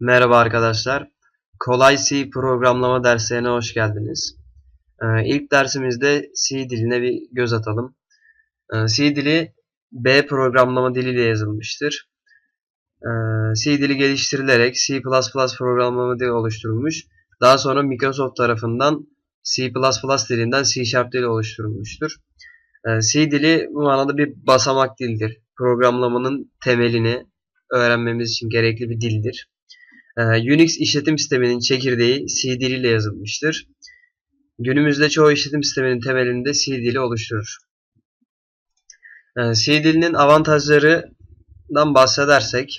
Merhaba arkadaşlar. Kolay C programlama derslerine hoş geldiniz. Ee, ilk dersimizde C diline bir göz atalım. Ee, C dili B programlama diliyle yazılmıştır. Ee, C dili geliştirilerek C++ programlama dili oluşturulmuş. Daha sonra Microsoft tarafından C++ dilinden C Sharp dili oluşturulmuştur. Ee, C dili bu manada bir basamak dildir. Programlamanın temelini öğrenmemiz için gerekli bir dildir. Ee, Unix işletim sisteminin çekirdeği C diliyle yazılmıştır. Günümüzde çoğu işletim sisteminin temelinde C dili oluşturur. Ee, C dilinin avantajlarından bahsedersek,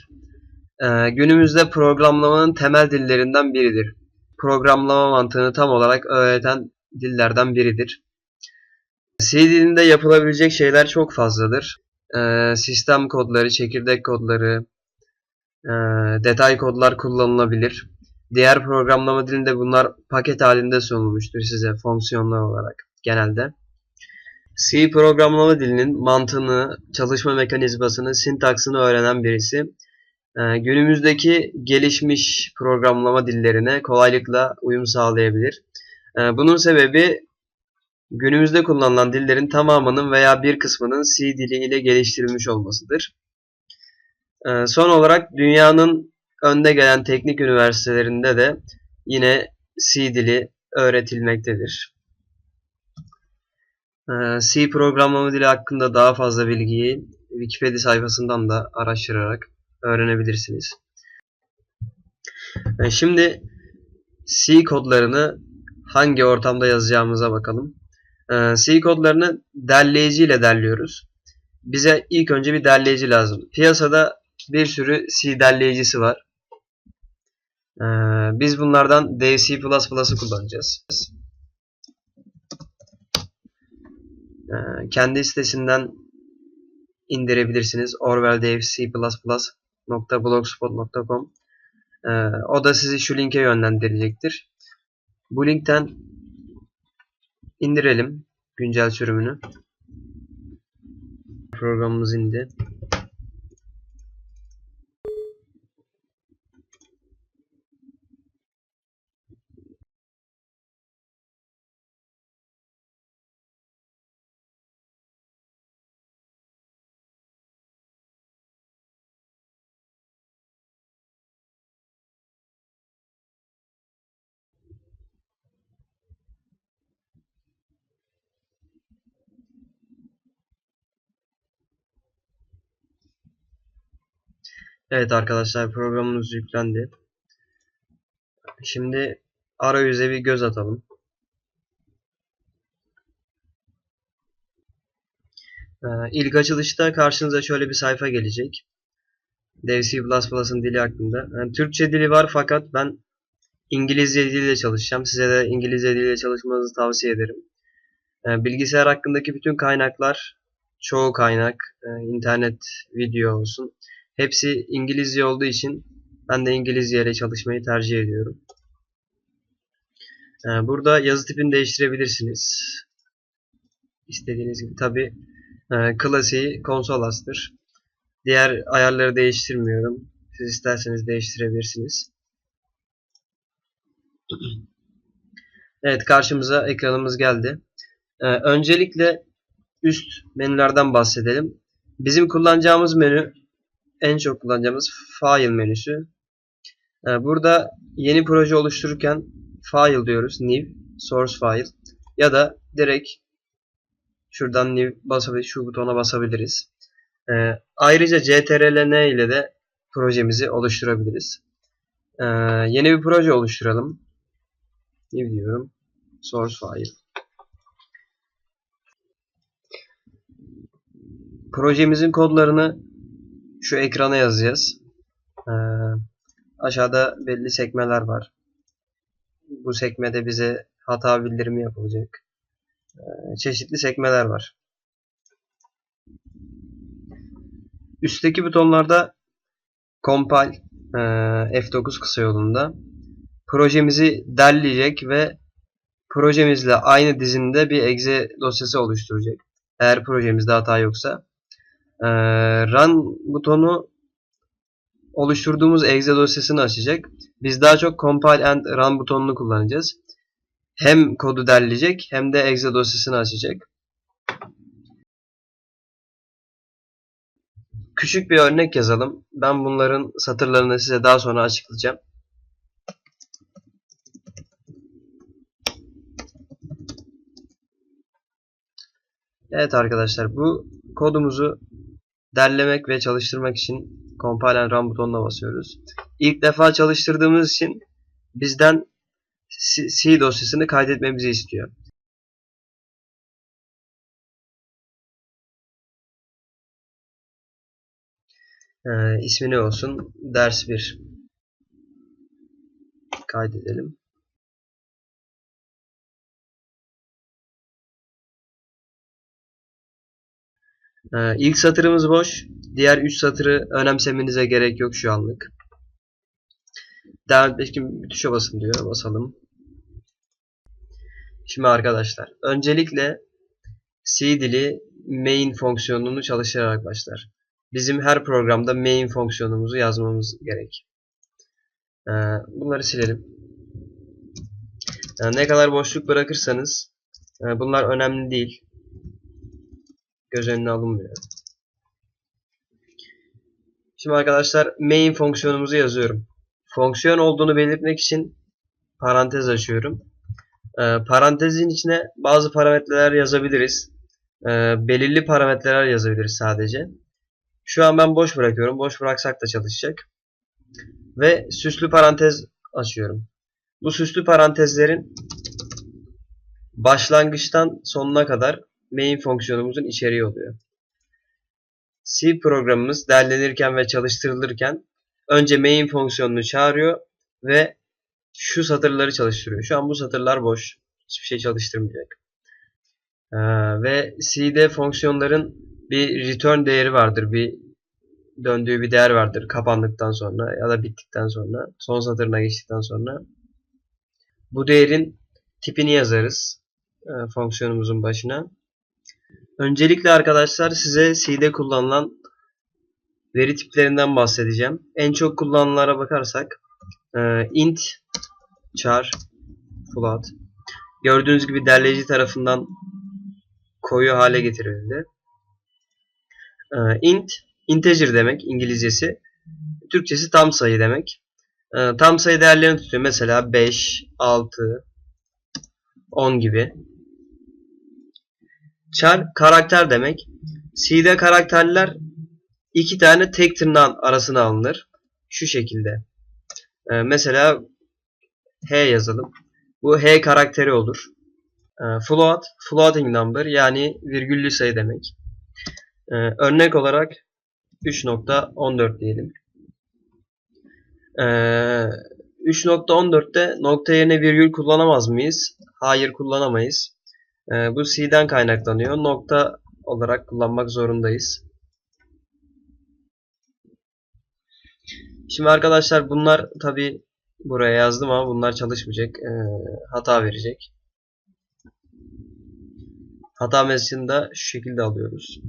e, günümüzde programlamanın temel dillerinden biridir. Programlama mantığını tam olarak öğreten dillerden biridir. C dilinde yapılabilecek şeyler çok fazladır. Ee, sistem kodları, çekirdek kodları, e, detay kodlar kullanılabilir. Diğer programlama dilinde bunlar paket halinde sunulmuştur size fonksiyonlar olarak genelde. C programlama dilinin mantığını, çalışma mekanizmasını, sintaksını öğrenen birisi e, günümüzdeki gelişmiş programlama dillerine kolaylıkla uyum sağlayabilir. E, bunun sebebi günümüzde kullanılan dillerin tamamının veya bir kısmının C dili ile geliştirilmiş olmasıdır. Ee, son olarak dünyanın önde gelen teknik üniversitelerinde de yine C dili öğretilmektedir. Ee, C programlama dili hakkında daha fazla bilgiyi Wikipedia sayfasından da araştırarak öğrenebilirsiniz. Ee, şimdi C kodlarını hangi ortamda yazacağımıza bakalım. C kodlarını derleyici ile derliyoruz. Bize ilk önce bir derleyici lazım. Piyasada bir sürü C derleyicisi var. Ee, biz bunlardan DevC++'ı kullanacağız. Ee, kendi sitesinden indirebilirsiniz. orwelldevc++.blogspot.com ee, O da sizi şu linke yönlendirecektir. Bu linkten indirelim güncel sürümünü. Programımız indi. Evet arkadaşlar programımız yüklendi. Şimdi arayüze bir göz atalım. Ee, ilk açılışta karşınıza şöyle bir sayfa gelecek. Dev C++'ın dili hakkında. Yani Türkçe dili var fakat ben İngilizce diliyle çalışacağım. Size de İngilizce diliyle çalışmanızı tavsiye ederim. Ee, bilgisayar hakkındaki bütün kaynaklar, çoğu kaynak, e, internet video olsun Hepsi İngilizce olduğu için ben de İngilizce ile çalışmayı tercih ediyorum. Ee, burada yazı tipini değiştirebilirsiniz. İstediğiniz gibi. Tabi e, klasiği konsolastır. Diğer ayarları değiştirmiyorum. Siz isterseniz değiştirebilirsiniz. Evet karşımıza ekranımız geldi. Ee, öncelikle üst menülerden bahsedelim. Bizim kullanacağımız menü en çok kullanacağımız file menüsü. Ee, burada yeni proje oluştururken file diyoruz. New, source file. Ya da direkt şuradan new basabiliriz. Şu butona basabiliriz. Ee, ayrıca ctrl-n ile de projemizi oluşturabiliriz. Ee, yeni bir proje oluşturalım. New diyorum. Source file. Projemizin kodlarını şu ekrana yazacağız. Ee, aşağıda belli sekmeler var. Bu sekmede bize hata bildirimi yapılacak. Ee, çeşitli sekmeler var. Üstteki butonlarda compile e, F9 kısa yolunda projemizi derleyecek ve projemizle aynı dizinde bir exe dosyası oluşturacak. Eğer projemizde hata yoksa. Ee, run butonu oluşturduğumuz exe dosyasını açacak. Biz daha çok compile and run butonunu kullanacağız. Hem kodu derleyecek hem de exe dosyasını açacak. Küçük bir örnek yazalım. Ben bunların satırlarını size daha sonra açıklayacağım. Evet arkadaşlar bu kodumuzu derlemek ve çalıştırmak için compile run butonuna basıyoruz. İlk defa çalıştırdığımız için bizden C dosyasını kaydetmemizi istiyor. Ee, ismi ne olsun? Ders 1. Kaydedelim. Ee, ilk satırımız boş. Diğer 3 satırı önemsemenize gerek yok şu anlık. Devam etmek için tuşa basın diyor. Basalım. Şimdi arkadaşlar. Öncelikle C dili main fonksiyonunu çalıştırarak başlar. Bizim her programda main fonksiyonumuzu yazmamız gerek. Ee, bunları silelim. Yani ne kadar boşluk bırakırsanız e, bunlar önemli değil. Göz önüne alınmıyor. Şimdi arkadaşlar main fonksiyonumuzu yazıyorum. Fonksiyon olduğunu belirtmek için parantez açıyorum. Ee, parantezin içine bazı parametreler yazabiliriz. Ee, belirli parametreler yazabiliriz sadece. Şu an ben boş bırakıyorum. Boş bıraksak da çalışacak. Ve süslü parantez açıyorum. Bu süslü parantezlerin başlangıçtan sonuna kadar main fonksiyonumuzun içeriği oluyor. C programımız derlenirken ve çalıştırılırken önce main fonksiyonunu çağırıyor ve şu satırları çalıştırıyor. Şu an bu satırlar boş. Hiçbir şey çalıştırmayacak. Ee, ve C'de fonksiyonların bir return değeri vardır. Bir döndüğü bir değer vardır kapandıktan sonra ya da bittikten sonra son satırına geçtikten sonra bu değerin tipini yazarız e, fonksiyonumuzun başına. Öncelikle arkadaşlar size C'de kullanılan veri tiplerinden bahsedeceğim. En çok kullanılanlara bakarsak e, int, char, float. Gördüğünüz gibi derleyici tarafından koyu hale getirildi. E, int, integer demek İngilizcesi. Türkçesi tam sayı demek. E, tam sayı değerlerini tutuyor. Mesela 5, 6, 10 gibi. Char karakter demek. C'de karakterler iki tane tek tırnağın arasına alınır. Şu şekilde. Ee, mesela H yazalım. Bu H karakteri olur. Ee, float, floating number yani virgüllü sayı demek. Ee, örnek olarak 3.14 diyelim. Ee, 3.14'te nokta yerine virgül kullanamaz mıyız? Hayır kullanamayız. Ee, bu C'den kaynaklanıyor. Nokta olarak kullanmak zorundayız. Şimdi arkadaşlar bunlar tabi buraya yazdım ama bunlar çalışmayacak. Ee, hata verecek. Hata mesajını da şu şekilde alıyoruz.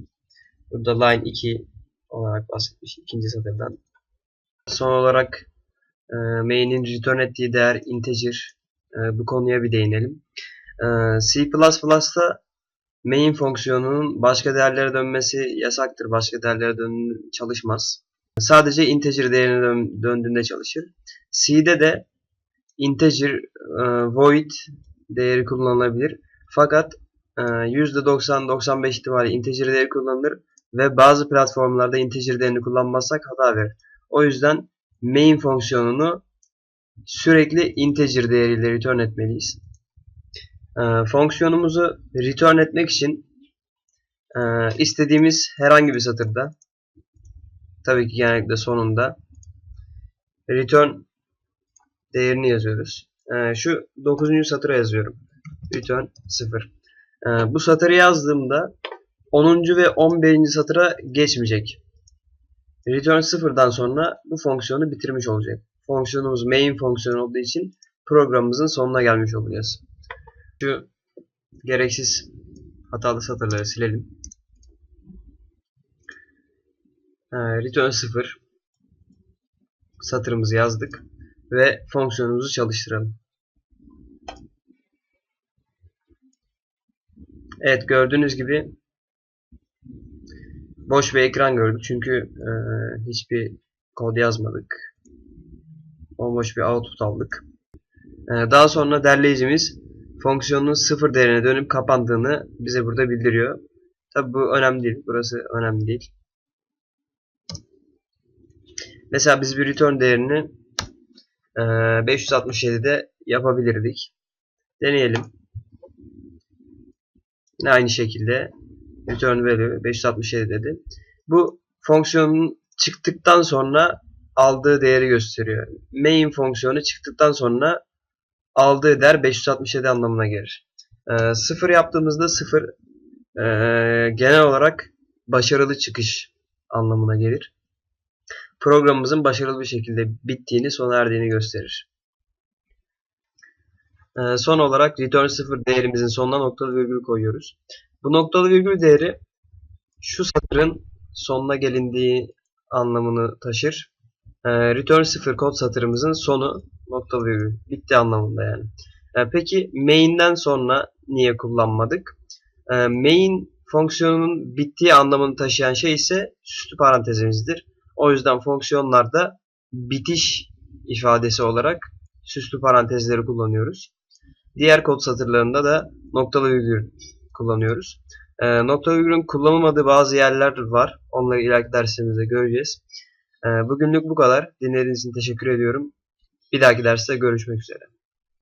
Burada line 2 olarak bahsetmiş ikinci satırdan. Son olarak e, main'in return ettiği değer integer. E, bu konuya bir değinelim. E, C++'da main fonksiyonunun başka değerlere dönmesi yasaktır. Başka değerlere dön çalışmaz. Sadece integer değerine dön döndüğünde çalışır. C'de de integer e, void değeri kullanılabilir. Fakat e, %90-95 ihtimalle integer değeri kullanılır ve bazı platformlarda integer değerini kullanmazsak hata verir. O yüzden main fonksiyonunu sürekli integer değeriyle return etmeliyiz. E, fonksiyonumuzu return etmek için e, istediğimiz herhangi bir satırda tabii ki genellikle sonunda return değerini yazıyoruz. E, şu 9. satıra yazıyorum. Return 0. E, bu satırı yazdığımda 10. ve 11. satıra geçmeyecek. Return 0'dan sonra bu fonksiyonu bitirmiş olacak. Fonksiyonumuz main fonksiyonu olduğu için programımızın sonuna gelmiş olacağız. Şu gereksiz hatalı satırları silelim. Return 0 satırımızı yazdık ve fonksiyonumuzu çalıştıralım. Evet gördüğünüz gibi boş bir ekran gördük çünkü e, hiçbir kod yazmadık. Bomboş bir output aldık. E, daha sonra derleyicimiz fonksiyonun sıfır değerine dönüp kapandığını bize burada bildiriyor. Tabi bu önemli değil. Burası önemli değil. Mesela biz bir return değerini e, 567'de yapabilirdik. Deneyelim. Yine aynı şekilde return value 567 dedi. Bu fonksiyonun çıktıktan sonra aldığı değeri gösteriyor. Main fonksiyonu çıktıktan sonra aldığı değer 567 anlamına gelir. E, sıfır yaptığımızda sıfır e, genel olarak başarılı çıkış anlamına gelir. Programımızın başarılı bir şekilde bittiğini, sona erdiğini gösterir. E, son olarak return 0 değerimizin sonuna noktalı virgül koyuyoruz. Bu noktalı virgül değeri şu satırın sonuna gelindiği anlamını taşır. E, return 0 kod satırımızın sonu noktalı virgül bitti anlamında yani. E, peki main'den sonra niye kullanmadık? E, main fonksiyonunun bittiği anlamını taşıyan şey ise süslü parantezimizdir. O yüzden fonksiyonlarda bitiş ifadesi olarak süslü parantezleri kullanıyoruz. Diğer kod satırlarında da noktalı virgül kullanıyoruz. E, noktalı virgülün kullanılmadığı bazı yerler var. Onları ileriki dersimizde göreceğiz. E, bugünlük bu kadar. Dinlediğiniz için teşekkür ediyorum. Bir dahaki derste görüşmek üzere.